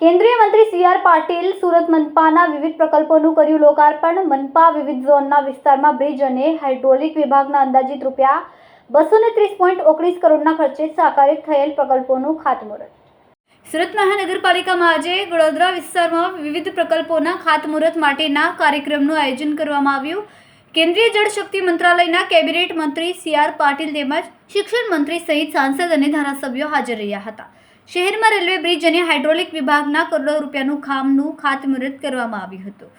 કેન્દ્રીય મંત્રી C R Patil Surat મનપાના વિવિધ પ્રકલ્પોનું કર્યું લોકાર્પણ. મનપા વિવિધ ઝોનના વિસ્તારમાં બ્રિજ અને હાઇડ્રોલિક વિભાગના અંદાજિત રૂપિયા બસો ને ત્રીસ પોઈન્ટ ઓગણીસ કરોડના ખર્ચે સાકારિત થયેલ પ્રકલ્પોનું ખાતમુહૂર્ત. સુરત મહાનગરપાલિકામાં આજે વડોદરા વિસ્તારમાં વિવિધ પ્રકલ્પોના ખાતમુહૂર્ત માટેના કાર્યક્રમનું આયોજન કરવામાં આવ્યું. કેન્દ્રીય જળશક્તિ મંત્રાલયના કેબિનેટ મંત્રી સી આર પાટીલ તેમજ શિક્ષણ મંત્રી સહિત સાંસદ અને ધારાસભ્યો હાજર રહ્યા હતા. શહેરમાં રેલવે બ્રિજ અને હાઇડ્રોલિક વિભાગના કરોડો રૂપિયાનું ખામનું ખાતમુહૂર્ત કરવામાં આવ્યું હતું.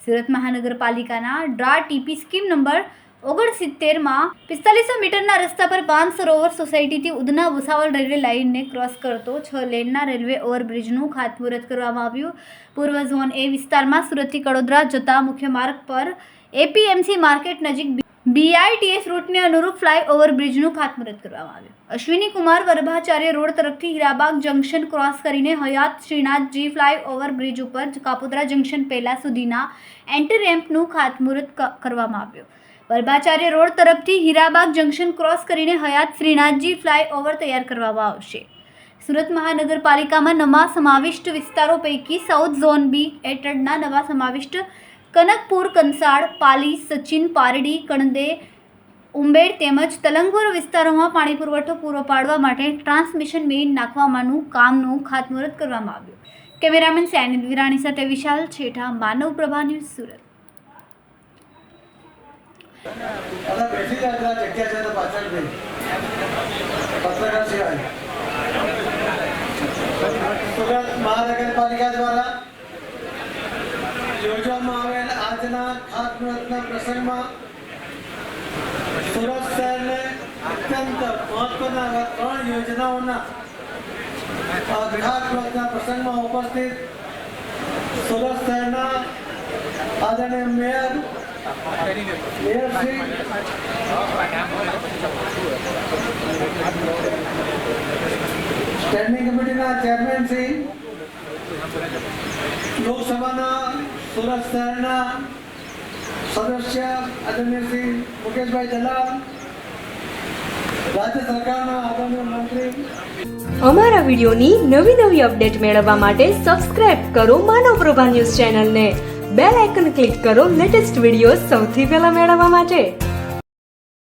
સુરત મહાનગરપાલિકાના ડ્રા ટીપી સ્કીમ નંબર ઓગણસિત્તેરમાં પિસ્તાલીસો મીટરના રસ્તા પર પાન સરોવર સોસાયટીથી ઉધના ભુસાવલ રેલવે લાઇનને ક્રોસ કરતો છ લેનના રેલવે ઓવરબ્રિજનું ખાતમુહૂર્ત કરવામાં આવ્યું. પૂર્વ ઝોન એ વિસ્તારમાં સુરતથી કડોદરા જતા મુખ્ય માર્ગ પર એપીએમસી માર્કેટ નજીક બીઆઈટીએસ રૂટને અનુરૂપ ફ્લાયઓવર બ્રિજનું ખાતમુહૂર્ત કરવામાં આવ્યું. અશ્વિની કુમાર વરભાચાર્ય રોડ તરફથી હીરાબાગ જંકશન ક્રોસ કરીને હયાત શ્રીનાથજી ફ્લાયઓવર બ્રિજ ઉપર કાપોદ્રા જંકશન પહેલા સુધીના એન્ટર રેમ્પનું ખાતમુહૂર્ત કરવામાં આવ્યું. વરભાચાર્ય રોડ તરફથી હીરાબાગ જંકશન ક્રોસ કરીને હયાત શ્રીનાથજી ફ્લાયઓવર તૈયાર કરવામાં આવશે. સુરત મહાનગરપાલિકામાં નવા સમાવિષ્ટ વિસ્તારો પૈકી સાઉથ ઝોન બી હેઠળના નવા સમાવિષ્ટ કનકપુર કંસાળ, પાલી, સચિન, પારડી, કણદે, ઉંબેડ તેમજ તલંગોર વિસ્તારોમાં પાણી પુરવઠો પૂરો પાડવા માટે ટ્રાન્સમિશન મેઇન નાખવામાંનું કામનું ખાતમુહૂર્ત કરવામાં આવ્યું. કેમેરામેન સૈનિત વિરાણી સાથે વિશાલ છેઠા, માનવ પ્રભા ન્યૂઝ સુરત. મહાનગરપાલિકા દ્વારા આજના ખાતમુહૂર્તના પ્રસંગમાં સુરત શહેરને અત્યંત મહત્વના ત્રણ યોજનાઓના ખાતમુહૂર્તના પ્રસંગમાં ઉપસ્થિત સુરત શહેરના આદરણીય મેયર સ્ટેન્ડિંગ કમિટીના ચેરમેન લોકસભાના સુરત શહેરના સદસ્ય આદરણીય મુકેશભાઈ દલાલ, રાજ્ય સરકારના આદરણીય મંત્રી. અમારા વિડિયોની નવી નવી અપડેટ મેળવવા માટે સબસ્ક્રાઇબ કરો માનવ પ્રભા ન્યૂઝ ચેનલને. બેલ આઇકન ક્લિક કરો લેટેસ્ટ વીડિયો સૌથી પહેલા મેળવવા માટે.